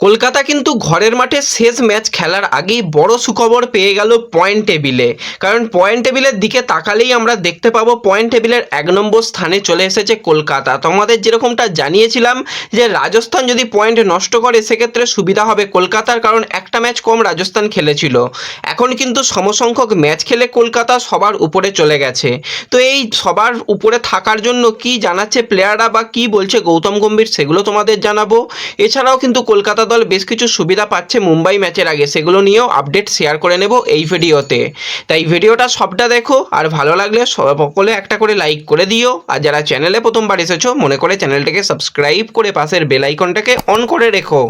কলকাতা কিন্তু ঘরের মাঠে শেষ ম্যাচ খেলার আগেই বড় সুখবর পেয়ে গেল পয়েন্ট টেবিলে কারণ পয়েন্ট টেবিলের দিকে তাকালেই আমরা দেখতে পাবো পয়েন্ট টেবিলের এক নম্বর স্থানে চলে এসেছে কলকাতা। তোমাদের যেরকমটা জানিয়েছিলাম যে রাজস্থান যদি পয়েন্ট নষ্ট করে, সেক্ষেত্রে সুবিধা হবে কলকাতার কারণ একটা ম্যাচ কম রাজস্থান খেলেছিল। এখন কিন্তু সমসংখ্যক ম্যাচ খেলে কলকাতা সবার উপরে চলে গেছে। তো এই সবার উপরে থাকার জন্য কি জানাচ্ছে প্লেয়াররা বা কি বলছে গৌতম গম্ভীর, সেগুলো তোমাদের জানাব। এছাড়াও কিন্তু কলকাতা দল বেশ কিছু সুবিধা পাচ্ছে মুম্বাই ম্যাচের আগে। সেগুলো নিয়েও আপডেট শেয়ার করে নেব এই ভিডিওতে। তাই ভিডিওটা সবটা দেখো, আর ভালো লাগলে সকলে একটা করে লাইক করে দিও। আর যারা চ্যানেলে প্রথমবার এসেছ, মনে করে চ্যানেলটাকে সাবস্ক্রাইব করে পাশের বেল আইকনটাকে অন করে রেখো।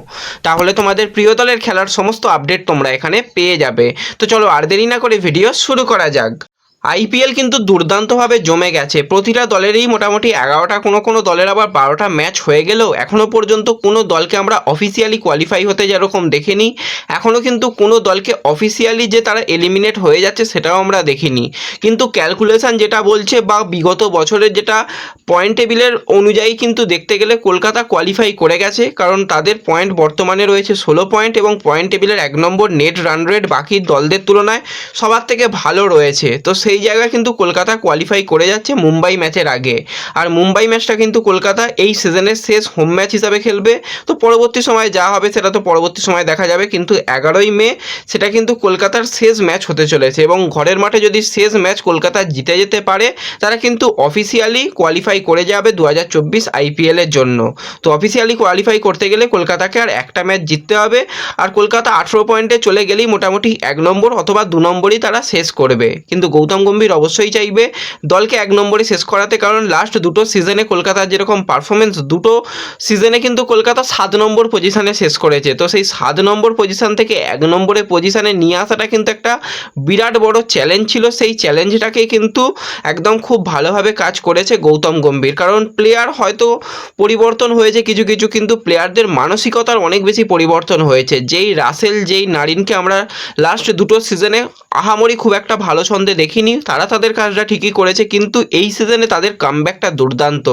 তাহলে তোমাদের প্রিয় দলের খেলার সমস্ত আপডেট তোমরা এখানে পেয়ে যাবে। তো চলো আর দেরি না করে ভিডিও শুরু করা যাক। আইপিএল কিন্তু দুর্দান্তভাবে জমে গেছে। প্রতিটা দলেরই মোটামুটি এগারোটা কোনো কোনো দলের আবার বারোটা ম্যাচ হয়ে গেলেও এখনও পর্যন্ত কোনো দলকে আমরা অফিসিয়ালি কোয়ালিফাই হতে যেরকম দেখিনি। এখনও কিন্তু কোনো দলকে অফিসিয়ালি যে তারা এলিমিনেট হয়ে যাচ্ছে সেটাও আমরা দেখিনি। কিন্তু ক্যালকুলেশান যেটা বলছে বা বিগত বছরের যেটা পয়েন্ট টেবিলের অনুযায়ী কিন্তু দেখতে গেলে কলকাতা কোয়ালিফাই করে গেছে। কারণ তাদের পয়েন্ট বর্তমানে রয়েছে ষোলো পয়েন্ট এবং পয়েন্ট টেবিলের এক নম্বর নেট রান রেট বাকি দলদের তুলনায় সবার থেকে ভালো রয়েছে। তো সেই জায়গায় কিন্তু কলকাতা কোয়ালিফাই করে যাচ্ছে মুম্বাই ম্যাচের আগে। আর মুম্বাই ম্যাচটা কিন্তু কলকাতা এই সিজনের শেষ হোম ম্যাচ হিসাবে খেলবে। তো পরবর্তী সময় যা হবে সেটা তো পরবর্তী সময় দেখা যাবে। কিন্তু এগারোই মে সেটা কিন্তু কলকাতার শেষ ম্যাচ হতে চলেছে এবং ঘরের মাঠে যদি শেষ ম্যাচ কলকাতা জিতে যেতে পারে, তারা কিন্তু অফিসিয়ালি কোয়ালিফাই করে যাবে দু হাজার চব্বিশ আইপিএলের জন্য। তো অফিসিয়ালি কোয়ালিফাই করতে গেলে কলকাতাকে আর একটা ম্যাচ জিততে হবে। আর কলকাতা আঠেরো পয়েন্টে চলে গেলেই মোটামুটি এক নম্বর অথবা দু নম্বরই তারা শেষ করবে। কিন্তু গৌতম গম্ভীর অবশ্যই চাইবে। দলকে এক নম্বরে শেষ করাতে কারণ লাস্ট দুটো সিজনে কলকাতার যেরকম পারফরমেন্স দুটো সিজনে কিন্তু কলকাতা সাত নম্বর পজিশানে শেষ করেছে। তো সেই সাত নম্বর পজিশান থেকে এক নম্বরে পজিশানে নিয়ে আসাটা কিন্তু একটা বিরাট বড় চ্যালেঞ্জ ছিল। সেই চ্যালেঞ্জটাকে কিন্তু একদম খুব ভালোভাবে কাজ করেছে গৌতম গম্ভীর। কারণ প্লেয়ার হয়তো পরিবর্তন হয়েছে, কিছু কিছু কিন্তু প্লেয়ারদের মানসিকতার অনেক বেশি পরিবর্তন হয়েছে। যেই রাসেল, যেই নারিনকে আমরা লাস্ট দুটো সিজনে আহামরি খুব একটা ভালো ছন্দে দেখিনি। তারা তাদের কাজটা ঠিকই করেছে, কিন্তু এই সিজনে তাদের কামব্যাকটা দুর্দান্ত।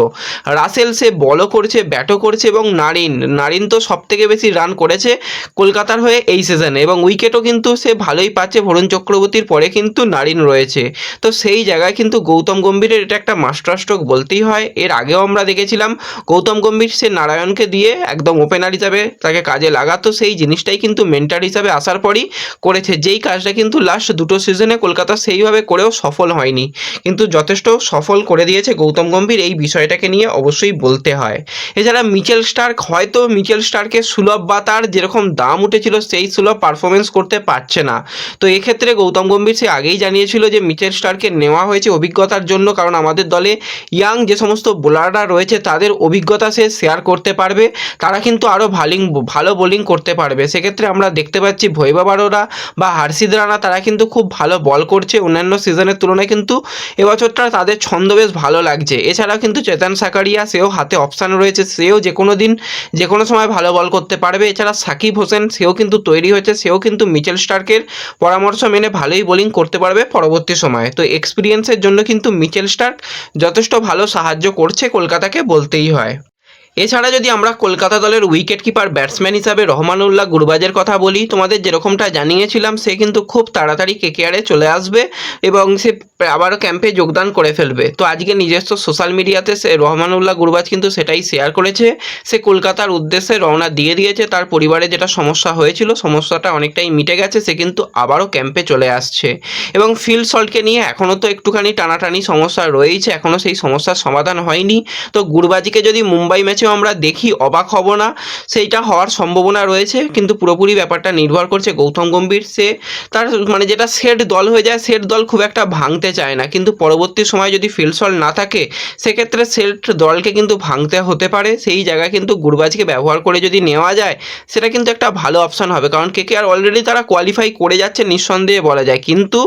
রাসেল সে বলও করছে ব্যাটও করছে এবং নারিন নারিন তো সব থেকে বেশি রান করেছে কলকাতার হয়ে এই সিজনে এবং উইকেটও কিন্তু সে ভালোই পাচ্ছে ভরুণ চক্রবর্তীর পরে কিন্তু নারিন রয়েছে। তো সেই জায়গায় কিন্তু গৌতম গম্ভীরের এটা একটা মাস্টারস্ট্রোক বলতেই হয়। এর আগেও আমরা দেখেছিলাম, গৌতম গম্ভীর সে নারায়ণকে দিয়ে একদম ওপেনার হিসাবে তাকে কাজে লাগাতো সেই জিনিসটাই কিন্তু মেন্টার হিসাবে আসার পরই করেছে। যেই কাজটা কিন্তু লাস্ট দুটো সিজনে কলকাতা সেইভাবে করেও সফল হয়নি। কিন্তু যথেষ্ট সফল করে দিয়েছে গৌতম গম্ভীর এই বিষয়টাকে নিয়ে অবশ্যই বলতে হয়। এছাড়া মিচেল স্টার্ক, হয়তো মিচেল স্টার্কের সুলভ বা তার যেরকম দাম উঠেছিল সেই সুলভ পারফরমেন্স করতে পারছে না। তো এক্ষেত্রে গৌতম গম্ভীর সে আগেই জানিয়েছিল যে মিচেল স্টার্কে নেওয়া হয়েছে অভিজ্ঞতার জন্য, কারণ আমাদের দলে ইয়াং যে সমস্ত বোলাররা রয়েছে তাদের অভিজ্ঞতা সে শেয়ার করতে পারবে। তারা কিন্তু আরও ভালিং, ভালো বোলিং করতে পারবে। সেক্ষেত্রে আমরা দেখতে পাচ্ছি ভৈবা বারোরা বা হার্ষিদ রানা, তারা কিন্তু খুব ভালো বল করছে অন্যান্য সিজনের তুলনায় কিন্তু এবছরটা তাদের ছন্দ বেশ ভালো লাগছে। এছাড়া কিন্তু চেতন সাকারিয়া, সেও হাতে অপশান রয়েছে, সেও যে কোনো দিন যে কোনো সময় ভালো বল করতে পারবে। এছাড়া সাকিব হোসেন, সেও কিন্তু তৈরি হয়েছে, সেও কিন্তু মিচেল স্টার্কের পরামর্শ মেনে ভালোই বোলিং করতে পারবে পরবর্তী সময়ে। তো এক্সপিরিয়েন্সের জন্য কিন্তু মিচেল স্টার্ক যথেষ্ট ভালো সাহায্য করছে কলকাতাকে বলতেই হয়। এছাড়া যদি আমরা কলকাতা দলের উইকেট কিপার ব্যাটসম্যান হিসাবে রহমানুল্লাহ গুরবাজের কথা বলি, তোমাদের যেরকমটা জানিয়েছিলাম, সে কিন্তু খুব তাড়াতাড়ি কেকেআরে চলে আসবে এবং সে আবারও ক্যাম্পে যোগদান করে ফেলবে। তো আজকে নিজস্ব সোশ্যাল মিডিয়াতে সে রহমানুল্লাহ গুরবাজ কিন্তু সেটাই শেয়ার করেছে। সে কলকাতার উদ্দেশ্যে রওনা দিয়ে দিয়েছে, তার পরিবারে যেটা সমস্যা হয়েছিল, সমস্যাটা অনেকটাই মিটে গেছে, সে কিন্তু আবারও ক্যাম্পে চলে আসছে। এবং ফিল্ড সল্টকে নিয়ে এখনও তো একটুখানি টানাটানি সমস্যা রয়েছে এখনও সেই সমস্যার সমাধান হয়নি। তো গুরবাজিকে যদি মুম্বাই ম্যাচেও আমরা দেখি, অবাক হব না। সেইটা হওয়ার সম্ভাবনা রয়েছে, কিন্তু পুরোপুরি ব্যাপারটা নির্ভর করছে গৌতম গম্ভীর সে। তার মানে যেটা সেট দল হয়ে যায় সেট দল খুব একটা ভাঙতে চায় না। কিন্তু পরবর্তী সময় যদি ফিল্ড সল না থাকে, সেক্ষেত্রে সেট দলকে কিন্তু ভাঙতে হতে পারে। সেই জায়গায় কিন্তু গুরবাজকে ব্যবহার করে যদি নেওয়া যায়, সেটা কিন্তু একটা ভালো অপশান হবে। কারণ কে কে আর অলরেডি তারা কোয়ালিফাই করে যাচ্ছে নিঃসন্দেহে বলা যায়। কিন্তু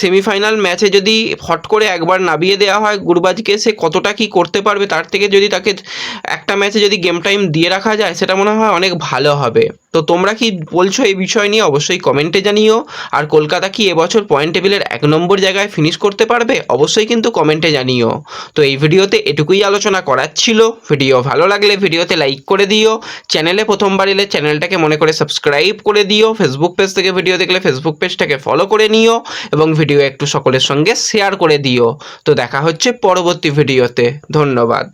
সেমিফাইনাল ম্যাচে যদি ফট করে একবার নামিয়ে দেওয়া হয় গুরবাজকে, সে কতটা কি করতে পারবে, তার থেকে যদি তাকে একটা ম্যাচে যদি গেম টাইম দিয়ে রাখা যায়, সেটা মনে হয় অনেক ভালো হবে। তো তোমরা কি বলছো এই বিষয় নিয়ে? অবশ্যই কমেন্টে জানিও। আর কলকাতা কি এবছর পয়েন্ট টেবিলের এক নম্বর জায়গায় ফিনিশ করতে পারবে? অবশ্যই কিন্তু কমেন্টে জানিও। তো এই ভিডিওতে এটুকুই আলোচনা করার ছিল। ভিডিও ভালো লাগলে ভিডিওতে লাইক করে দিও। চ্যানেলে প্রথমবার এলে চ্যানেলটাকে মনে করে সাবস্ক্রাইব করে দিও। ফেসবুক পেজ থেকে ভিডিও দেখলে ফেসবুক পেজটাকে ফলো করে নিও এবং ভিডিও একটু সকলের সঙ্গে শেয়ার করে দিও। তো দেখা হচ্ছে পরবর্তী ভিডিওতে ধন্যবাদ।